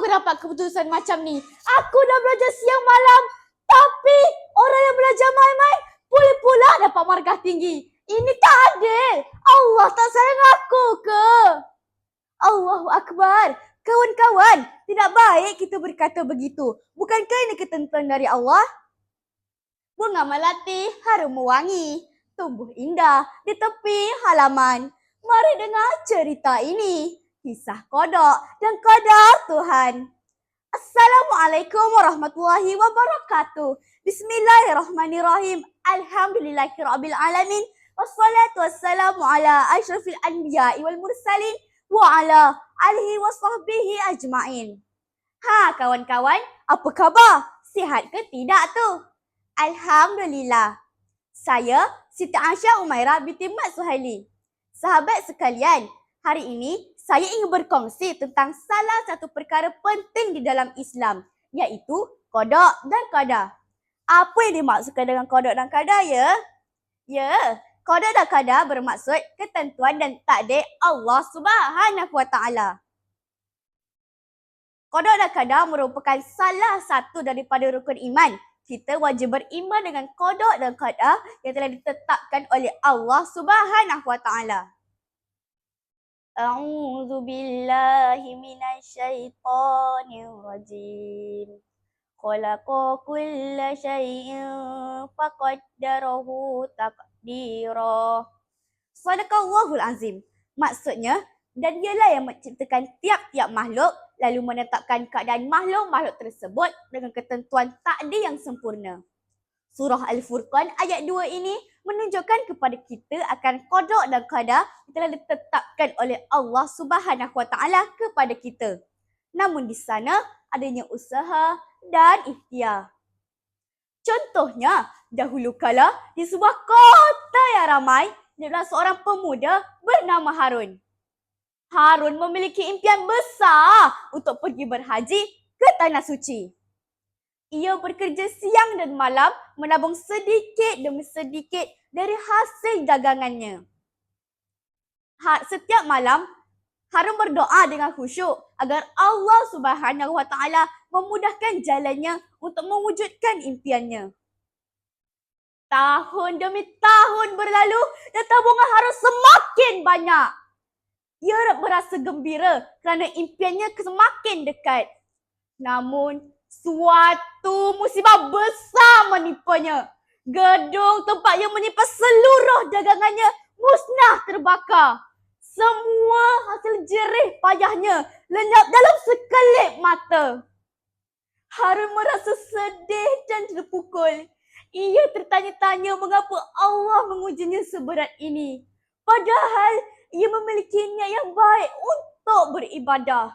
aku dapat keputusan macam ni? Aku dah belajar siang malam. Tapi orang yang belajar main-main boleh pula dapat markah tinggi. Ini tak adil. Allah tak sayang aku ke? Allahu Akbar. Kawan-kawan, tidak baik kita berkata begitu. Bukankah ini ketentuan dari Allah? Bunga melati harum mewangi, tumbuh indah di tepi halaman. Mari dengar cerita ini. Kisah kodok dan kodok Tuhan. Assalamualaikum warahmatullahi wabarakatuh. Bismillahirrahmanirrahim. Alhamdulillahirabbil alamin. Wassalatu wassalamu ala asyrafil anbiya'i wal mursalin wa ala alihi wa sahbihi ajma'in. Ha kawan-kawan, apa khabar? Sihat ke tidak tu? Alhamdulillah. Saya Siti Aisyah Umairah binti Mat Suhaili. Sahabat sekalian, hari ini saya ingin berkongsi tentang salah satu perkara penting di dalam Islam, iaitu kodok dan qada. Apa yang dimaksudkan dengan kodok dan qada ya? Ya, kodok dan qada bermaksud ketentuan dan takdir Allah Subhanahu Wa Taala. Kodok dan qada merupakan salah satu daripada rukun iman kita wajib beriman dengan kodok dan qada yang telah ditetapkan oleh Allah Subhanahu wa taala. A'udzu billahi minasyaitonir rajim. Khalaqa kulla syai'in faqaddarahu taqdira. Sadaqallahul azim. Maksudnya, dan dialah yang menciptakan tiap-tiap makhluk lalu menetapkan keadaan makhluk-makhluk tersebut dengan ketentuan takdir yang sempurna. Surah Al-Furqan ayat 2 ini menunjukkan kepada kita akan kodok dan qadar yang telah ditetapkan oleh Allah Subhanahu Wa Taala kepada kita. Namun di sana adanya usaha dan ikhtiar. Contohnya, dahulu kala di sebuah kota yang ramai, adalah seorang pemuda bernama Harun. Harun memiliki impian besar untuk pergi berhaji ke Tanah Suci. Ia bekerja siang dan malam menabung sedikit demi sedikit dari hasil dagangannya. Ha, setiap malam, Harun berdoa dengan khusyuk agar Allah Subhanahu Wa Taala memudahkan jalannya untuk mewujudkan impiannya. Tahun demi tahun berlalu dan tabungan Harun semakin banyak. Ia berasa gembira kerana impiannya semakin dekat. Namun, suatu musibah besar menipanya. Gedung tempat ia menyimpan seluruh dagangannya musnah terbakar. Semua hasil jerih payahnya lenyap dalam sekelip mata. Harun merasa sedih dan terpukul. Ia tertanya-tanya mengapa Allah mengujinya seberat ini. Padahal ia memiliki niat yang baik untuk beribadah.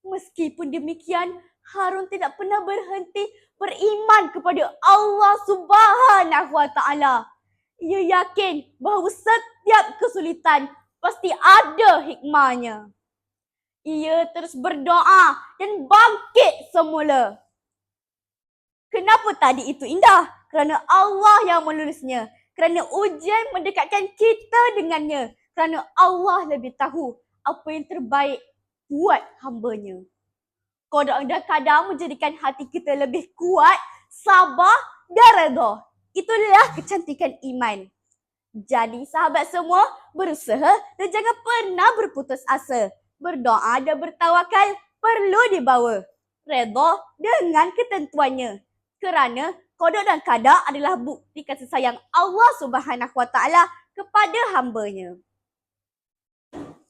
Meskipun demikian, Harun tidak pernah berhenti beriman kepada Allah Subhanahu Wa Taala. Ia yakin bahawa setiap kesulitan pasti ada hikmahnya. Ia terus berdoa dan bangkit semula. Kenapa tadi itu indah? Kerana Allah yang menulisnya. Kerana ujian mendekatkan kita dengannya kerana Allah lebih tahu apa yang terbaik buat hambanya. Kodok dan kadang menjadikan hati kita lebih kuat, sabar dan redha. Itulah kecantikan iman. Jadi sahabat semua, berusaha dan jangan pernah berputus asa. Berdoa dan bertawakal perlu dibawa. Redha dengan ketentuannya. Kerana kodok dan kadar adalah bukti kasih sayang Allah Subhanahu Wa Taala kepada hambanya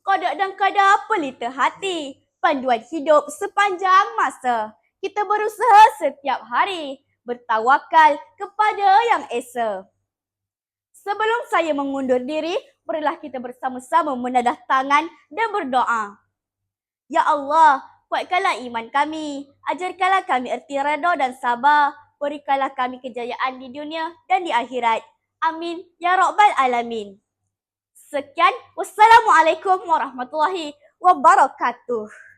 kodok dan kadar pelita hati. Panduan hidup sepanjang masa. Kita berusaha setiap hari bertawakal kepada Yang Esa. Sebelum saya mengundur diri, marilah kita bersama-sama menadah tangan dan berdoa. Ya Allah, kuatkanlah iman kami. Ajarkanlah kami erti redha dan sabar. Berikanlah kami kejayaan di dunia dan di akhirat. Amin. Ya Rabbal Alamin. Sekian, wassalamualaikum warahmatullahi wabarakatuh.